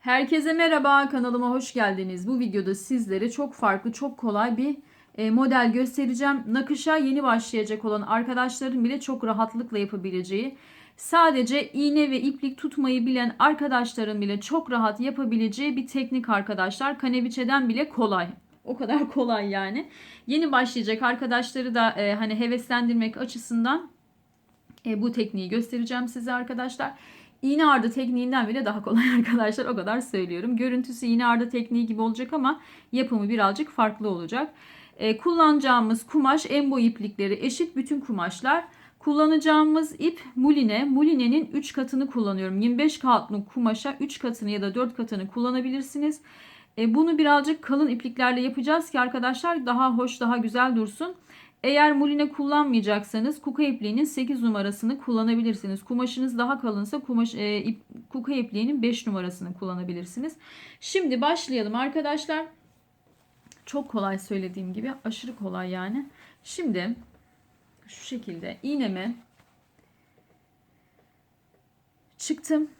Herkese merhaba kanalıma hoş geldiniz. Bu videoda sizlere çok farklı çok kolay bir e, model göstereceğim. Nakışa yeni başlayacak olan arkadaşların bile çok rahatlıkla yapabileceği sadece iğne ve iplik tutmayı bilen arkadaşların bile çok rahat yapabileceği bir teknik arkadaşlar. Kaneviçeden bile kolay. O kadar kolay yani. Yeni başlayacak arkadaşları da e, hani heveslendirmek açısından e, bu tekniği göstereceğim size arkadaşlar. İğne ardı tekniğinden bile daha kolay arkadaşlar o kadar söylüyorum. Görüntüsü iğne ardı tekniği gibi olacak ama yapımı birazcık farklı olacak. E, kullanacağımız kumaş embo iplikleri eşit bütün kumaşlar. Kullanacağımız ip muline. Mulinenin 3 katını kullanıyorum. 25 kağıtlık kumaşa 3 katını ya da 4 katını kullanabilirsiniz. E, bunu birazcık kalın ipliklerle yapacağız ki arkadaşlar daha hoş daha güzel dursun. Eğer muline kullanmayacaksanız kuka ipliğinin 8 numarasını kullanabilirsiniz. Kumaşınız daha kalınsa kumaş, e, ip, kuka ipliğinin 5 numarasını kullanabilirsiniz. Şimdi başlayalım arkadaşlar. Çok kolay söylediğim gibi aşırı kolay yani. Şimdi şu şekilde iğneme çıktım.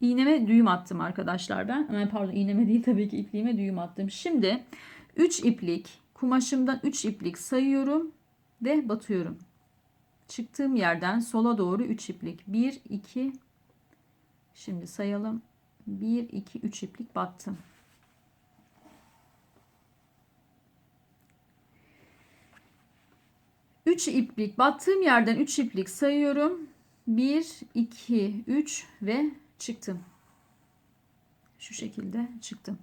İğneme düğüm attım arkadaşlar ben. Ama Pardon iğneme değil tabii ki ipliğime düğüm attım. Şimdi 3 iplik kumaşımdan 3 iplik sayıyorum ve batıyorum. Çıktığım yerden sola doğru 3 iplik. 1 2 Şimdi sayalım. 1 2 3 iplik battım. Üç iplik battığım yerden 3 iplik sayıyorum. 1 2 3 ve çıktım. Şu şekilde çıktım.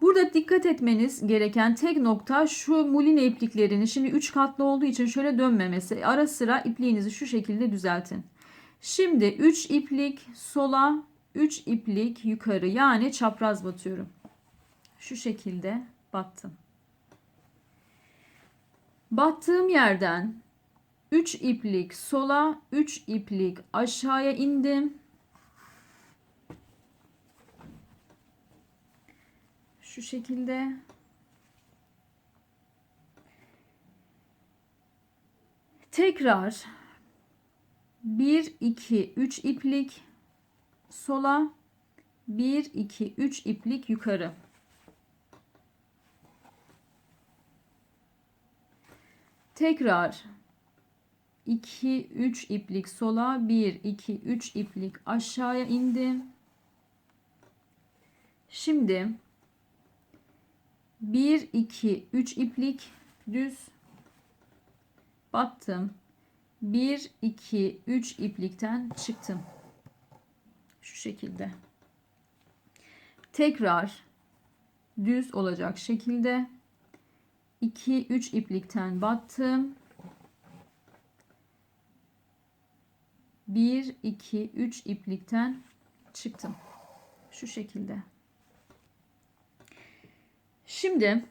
Burada dikkat etmeniz gereken tek nokta şu muline ipliklerini şimdi 3 katlı olduğu için şöyle dönmemesi. Ara sıra ipliğinizi şu şekilde düzeltin. Şimdi 3 iplik sola 3 iplik yukarı yani çapraz batıyorum. Şu şekilde battım. Battığım yerden 3 iplik sola 3 iplik aşağıya indim. Şu şekilde. Tekrar 1 2 3 iplik sola 1 2 3 iplik yukarı. Tekrar 2 3 iplik sola 1 2 3 iplik aşağıya indim. Şimdi 1 2 3 iplik düz battım. 1 2 3 iplikten çıktım. Şu şekilde. Tekrar düz olacak şekilde 2 3 iplikten battım. 1 2 3 iplikten çıktım. Şu şekilde. Şimdi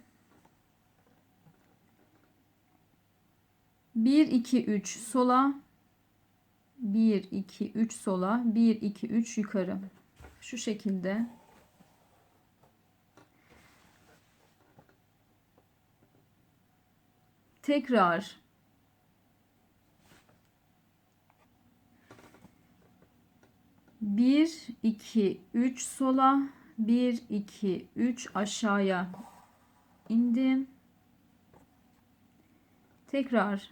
1 2 3 sola 1 2 3 sola 1 2 3 yukarı. Şu şekilde. Tekrar bir iki üç sola bir iki üç aşağıya indim. Tekrar.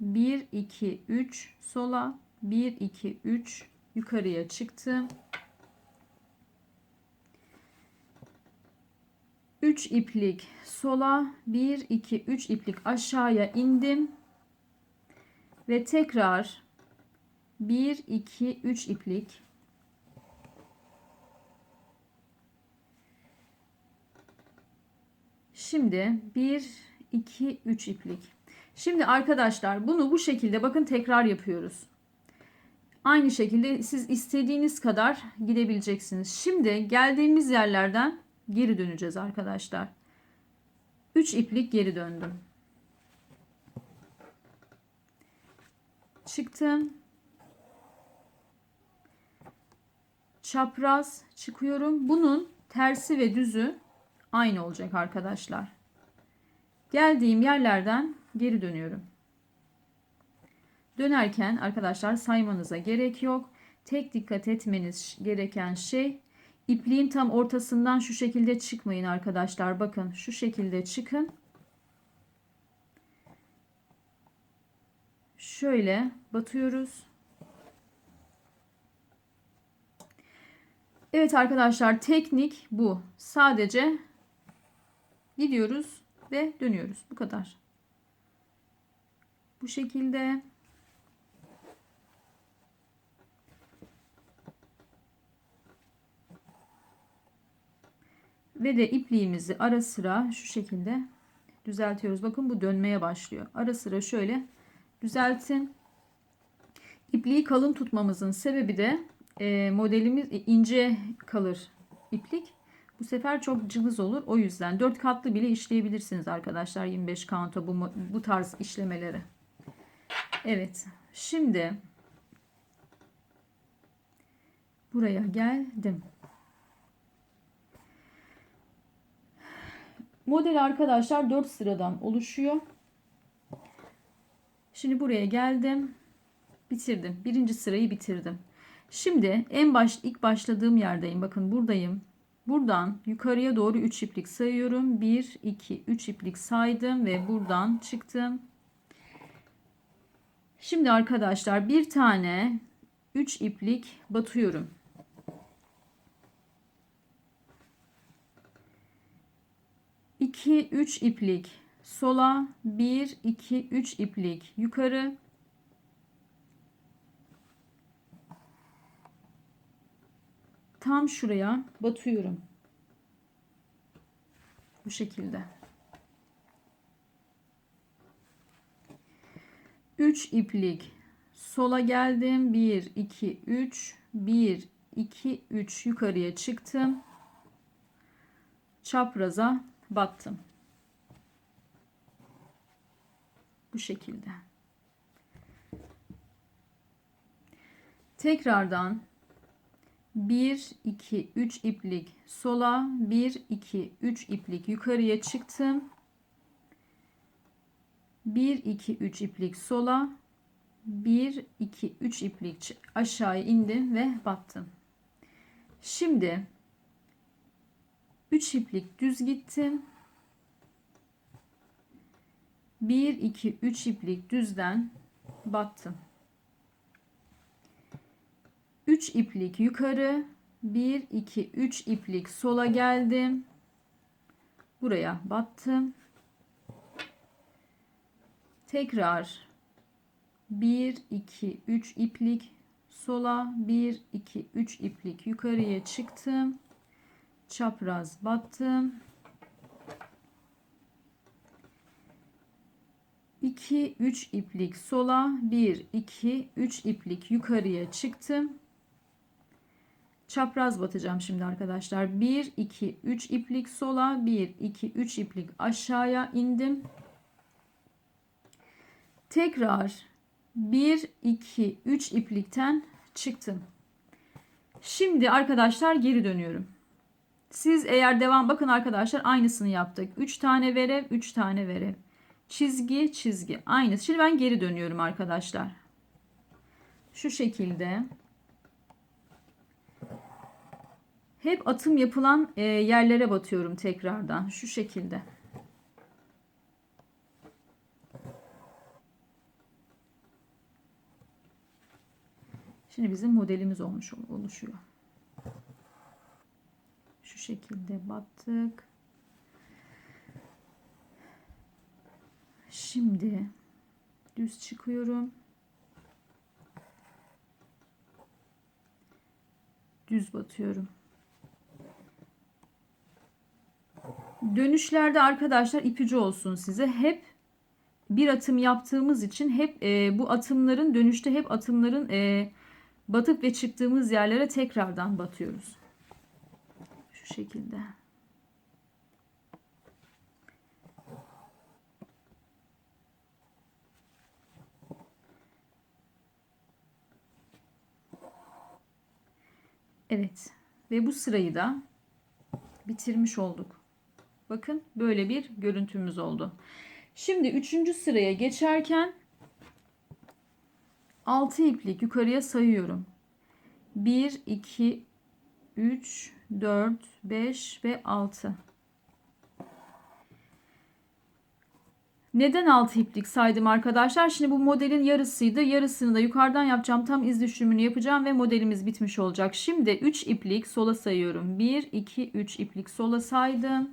1 2 3 sola. 1 2 3 yukarıya çıktım. 3 iplik sola. 1 2 3 iplik aşağıya indim. Ve tekrar. 1 2 3 iplik Şimdi 1 2 3 iplik. Şimdi arkadaşlar bunu bu şekilde bakın tekrar yapıyoruz. Aynı şekilde siz istediğiniz kadar gidebileceksiniz. Şimdi geldiğimiz yerlerden geri döneceğiz arkadaşlar. 3 iplik geri döndüm. Çıktım. Çapraz çıkıyorum. Bunun tersi ve düzü aynı olacak arkadaşlar. Geldiğim yerlerden geri dönüyorum. Dönerken arkadaşlar saymanıza gerek yok. Tek dikkat etmeniz gereken şey ipliğin tam ortasından şu şekilde çıkmayın arkadaşlar. Bakın şu şekilde çıkın. Şöyle batıyoruz. Evet arkadaşlar teknik bu. Sadece gidiyoruz ve dönüyoruz. Bu kadar. Bu şekilde ve de ipliğimizi ara sıra şu şekilde düzeltiyoruz. Bakın bu dönmeye başlıyor. Ara sıra şöyle düzeltin. İpliği kalın tutmamızın sebebi de e, modelimiz ince kalır iplik. Bu sefer çok cılız olur. O yüzden 4 katlı bile işleyebilirsiniz arkadaşlar 25 kanto bu, bu tarz işlemeleri. Evet. Şimdi buraya geldim. Model arkadaşlar 4 sıradan oluşuyor. Şimdi buraya geldim. Bitirdim. Birinci sırayı bitirdim. Şimdi en baş ilk başladığım yerdeyim. Bakın buradayım. Buradan yukarıya doğru 3 iplik sayıyorum. 1 2 3 iplik saydım ve buradan çıktım. Şimdi arkadaşlar bir tane 3 iplik batıyorum. İki, üç iplik sola, bir, iki, üç iplik yukarı, tam şuraya batıyorum. Bu şekilde. 3 iplik sola geldim. 1 2 3 1 2 3 yukarıya çıktım. Çapraza battım. Bu şekilde. Tekrardan 1 2 3 iplik sola 1 2 3 iplik yukarıya çıktım. 1 2 3 iplik sola 1 2 3 iplik aşağıya indim ve battım. Şimdi 3 iplik düz gittim. 1 2 3 iplik düzden battım 3 iplik yukarı 1 2 3 iplik sola geldim. Buraya battım. Tekrar 1 2 3 iplik sola 1 2 3 iplik yukarıya çıktım. Çapraz battım. 2 3 iplik sola 1 2 3 iplik yukarıya çıktım çapraz batacağım şimdi arkadaşlar. 1 2 3 iplik sola 1 2 3 iplik aşağıya indim. Tekrar 1 2 3 iplikten çıktım. Şimdi arkadaşlar geri dönüyorum. Siz eğer devam bakın arkadaşlar aynısını yaptık. 3 tane verev 3 tane verev çizgi çizgi aynı şimdi ben geri dönüyorum arkadaşlar. Şu şekilde hep atım yapılan e, yerlere batıyorum tekrardan şu şekilde. Şimdi bizim modelimiz olmuş oluşuyor. Şu şekilde battık. Şimdi düz çıkıyorum. Düz batıyorum. Dönüşlerde arkadaşlar ipucu olsun size. Hep bir atım yaptığımız için hep e, bu atımların dönüşte hep atımların e, batıp ve çıktığımız yerlere tekrardan batıyoruz. Şu şekilde. Evet. Ve bu sırayı da bitirmiş olduk. Bakın böyle bir görüntümüz oldu. Şimdi üçüncü sıraya geçerken 6 iplik yukarıya sayıyorum. 1, 2, 3, 4, 5 ve 6. Neden 6 iplik saydım arkadaşlar? Şimdi bu modelin yarısıydı. Yarısını da yukarıdan yapacağım. Tam iz düşümünü yapacağım ve modelimiz bitmiş olacak. Şimdi 3 iplik sola sayıyorum. 1, 2, 3 iplik sola saydım.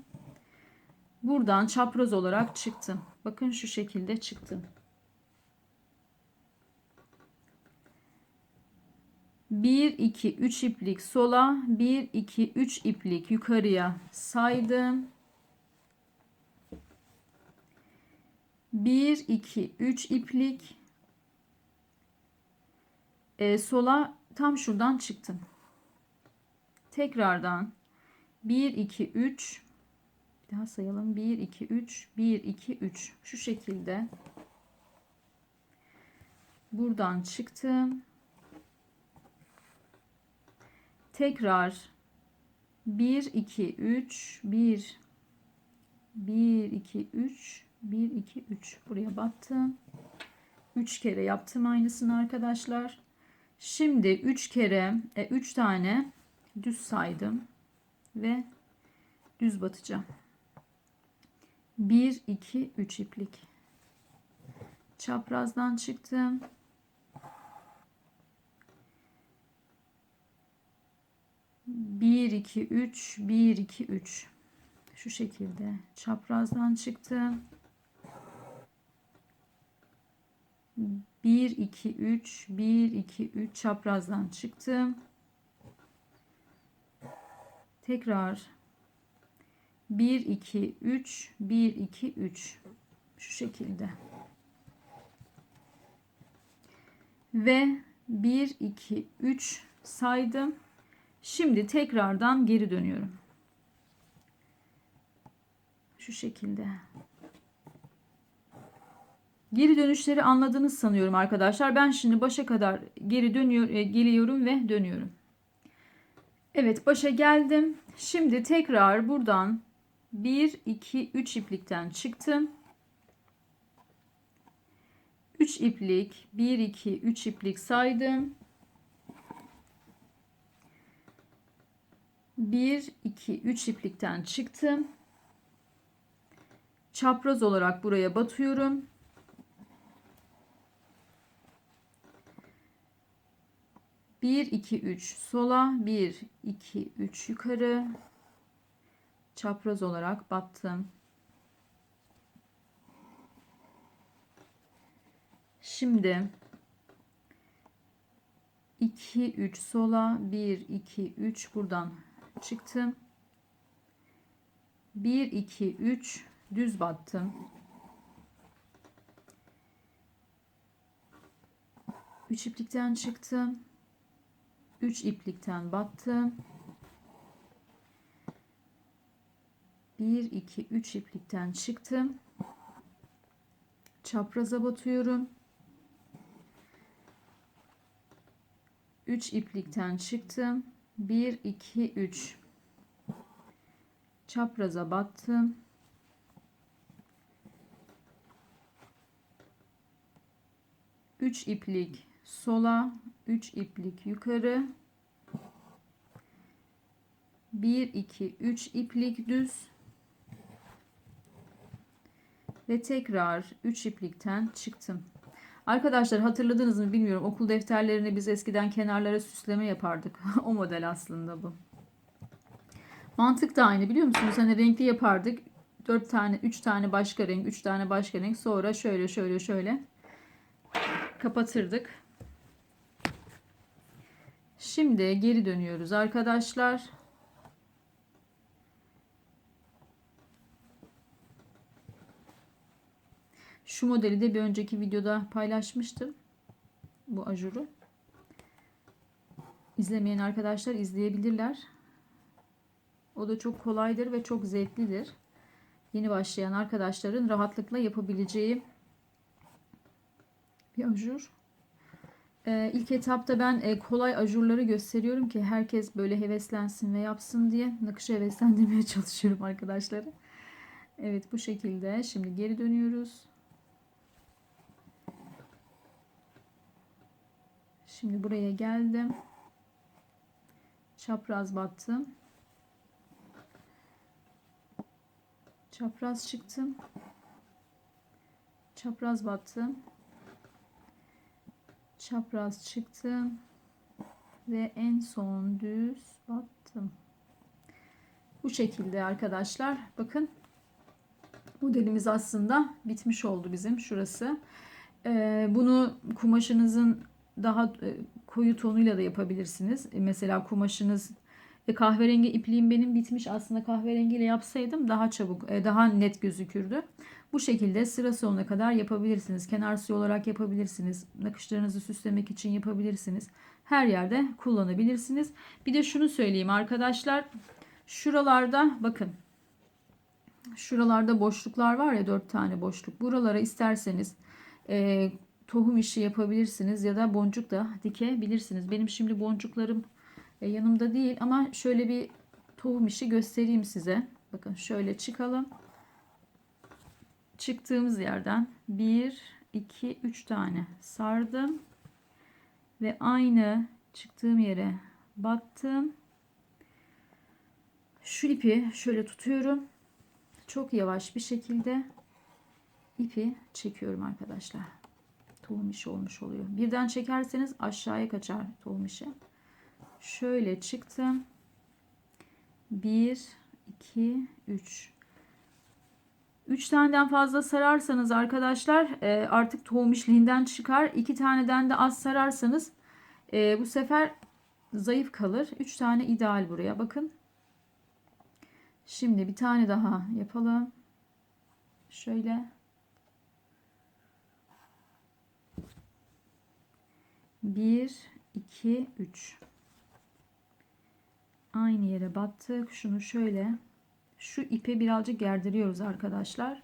Buradan çapraz olarak çıktım. Bakın şu şekilde çıktım. 1, 2, 3 iplik sola, 1, 2, 3 iplik yukarıya saydım. 1, 2, 3 iplik e, sola tam şuradan çıktım. Tekrardan 1, 2, 3 daha sayalım. 1, 2, 3, 1, 2, 3 şu şekilde buradan çıktım. Tekrar 1, 2, 3, 1, 1, 2, 3, 1, 2, 3 buraya battım. 3 kere yaptım aynısını arkadaşlar. Şimdi 3 kere, 3 e, tane düz saydım ve düz batacağım. 1, 2, 3 iplik. Çaprazdan çıktım. 1 2 3 1 2 3 şu şekilde çaprazdan çıktım 1 2 3 1 2 3 çaprazdan çıktım tekrar 1 2 3 1 2 3 şu şekilde ve 1 2 3 saydım Şimdi tekrardan geri dönüyorum. Şu şekilde. Geri dönüşleri anladınız sanıyorum arkadaşlar. Ben şimdi başa kadar geri dönüyor, e, geliyorum ve dönüyorum. Evet başa geldim. Şimdi tekrar buradan 1, 2, 3 iplikten çıktım. 3 iplik, 1, 2, 3 iplik saydım. 1 2 3 iplikten çıktım. Çapraz olarak buraya batıyorum. Bir, iki, üç sola, bir, iki, üç yukarı. Çapraz olarak battım. Şimdi 2, 3 sola, 1, 2, 3 buradan çıktım. 1 2 3 düz battım. 3 iplikten çıktım. 3 iplikten battım. 1 2 3 iplikten çıktım. Çapraza batıyorum. 3 iplikten çıktım. 1 2 3 çapraza battım Üç iplik sola, üç iplik yukarı. Bir, iki, üç iplik düz. Ve tekrar üç iplikten çıktım. Arkadaşlar hatırladınız mı bilmiyorum. Okul defterlerini biz eskiden kenarlara süsleme yapardık. o model aslında bu. Mantık da aynı biliyor musunuz? Hani renkli yapardık. 4 tane, 3 tane başka renk, 3 tane başka renk. Sonra şöyle şöyle şöyle kapatırdık. Şimdi geri dönüyoruz arkadaşlar. Şu modeli de bir önceki videoda paylaşmıştım. Bu ajuru. İzlemeyen arkadaşlar izleyebilirler. O da çok kolaydır ve çok zevklidir. Yeni başlayan arkadaşların rahatlıkla yapabileceği bir ajur. Ee, ilk etapta ben e, kolay ajurları gösteriyorum ki herkes böyle heveslensin ve yapsın diye nakışı heveslendirmeye çalışıyorum arkadaşları. Evet bu şekilde. Şimdi geri dönüyoruz. Şimdi buraya geldim. Çapraz battım. Çapraz çıktım. Çapraz battım. Çapraz çıktım. Ve en son düz battım. Bu şekilde arkadaşlar. Bakın modelimiz aslında bitmiş oldu bizim şurası. Ee, bunu kumaşınızın daha e, koyu tonuyla da yapabilirsiniz. E, Mesela kumaşınız e, kahverengi ipliğim benim bitmiş. Aslında kahverengiyle yapsaydım daha çabuk, e, daha net gözükürdü. Bu şekilde sıra sonuna kadar yapabilirsiniz. Kenar suyu olarak yapabilirsiniz. Nakışlarınızı süslemek için yapabilirsiniz. Her yerde kullanabilirsiniz. Bir de şunu söyleyeyim arkadaşlar. Şuralarda bakın. Şuralarda boşluklar var ya dört tane boşluk. Buralara isterseniz e, tohum işi yapabilirsiniz ya da boncuk da dikebilirsiniz. Benim şimdi boncuklarım e, yanımda değil ama şöyle bir tohum işi göstereyim size. Bakın şöyle çıkalım. Çıktığımız yerden 1, 2, 3 tane sardım. Ve aynı çıktığım yere battım. Şu ipi şöyle tutuyorum. Çok yavaş bir şekilde ipi çekiyorum arkadaşlar. Tohum olmuş oluyor. Birden çekerseniz aşağıya kaçar tohum işi. Şöyle çıktım. 1, 2, 3. 3 taneden fazla sararsanız arkadaşlar e, artık tohum işliğinden çıkar. 2 taneden de az sararsanız e, bu sefer zayıf kalır. 3 tane ideal buraya bakın. Şimdi bir tane daha yapalım. Şöyle. Bir, iki, üç. Aynı yere battık. Şunu şöyle şu ipe birazcık gerdiriyoruz arkadaşlar.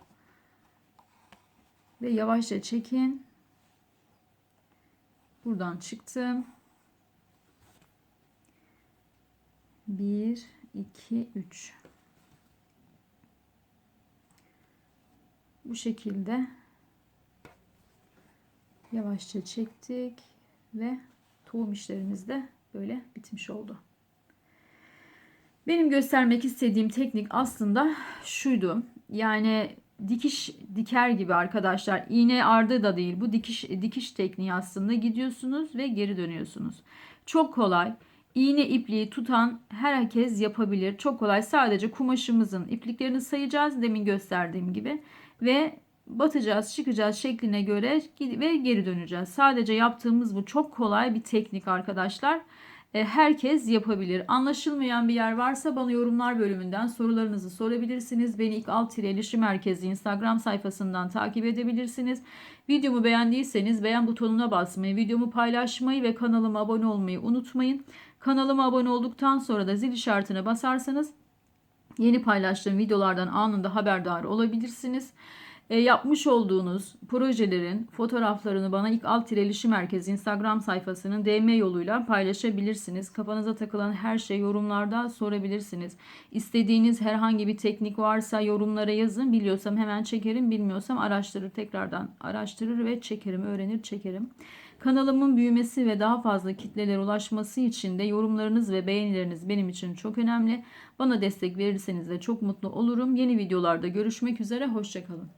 Ve yavaşça çekin. Buradan çıktım. 1 2 3 Bu şekilde yavaşça çektik ve tohum işlerimiz de böyle bitmiş oldu. Benim göstermek istediğim teknik aslında şuydu. Yani dikiş diker gibi arkadaşlar. İğne ardı da değil. Bu dikiş dikiş tekniği aslında. Gidiyorsunuz ve geri dönüyorsunuz. Çok kolay. İğne ipliği tutan herkes yapabilir. Çok kolay. Sadece kumaşımızın ipliklerini sayacağız demin gösterdiğim gibi ve batacağız, çıkacağız şekline göre ve geri döneceğiz. Sadece yaptığımız bu çok kolay bir teknik arkadaşlar. E, herkes yapabilir. Anlaşılmayan bir yer varsa bana yorumlar bölümünden sorularınızı sorabilirsiniz. Beni ilk alt iletişim merkezi Instagram sayfasından takip edebilirsiniz. Videomu beğendiyseniz beğen butonuna basmayı, videomu paylaşmayı ve kanalıma abone olmayı unutmayın. Kanalıma abone olduktan sonra da zil işaretine basarsanız yeni paylaştığım videolardan anında haberdar olabilirsiniz e, yapmış olduğunuz projelerin fotoğraflarını bana ilk alt iletişim merkezi Instagram sayfasının DM yoluyla paylaşabilirsiniz. Kafanıza takılan her şey yorumlarda sorabilirsiniz. İstediğiniz herhangi bir teknik varsa yorumlara yazın. Biliyorsam hemen çekerim, bilmiyorsam araştırır tekrardan araştırır ve çekerim, öğrenir çekerim. Kanalımın büyümesi ve daha fazla kitlelere ulaşması için de yorumlarınız ve beğenileriniz benim için çok önemli. Bana destek verirseniz de çok mutlu olurum. Yeni videolarda görüşmek üzere, hoşçakalın.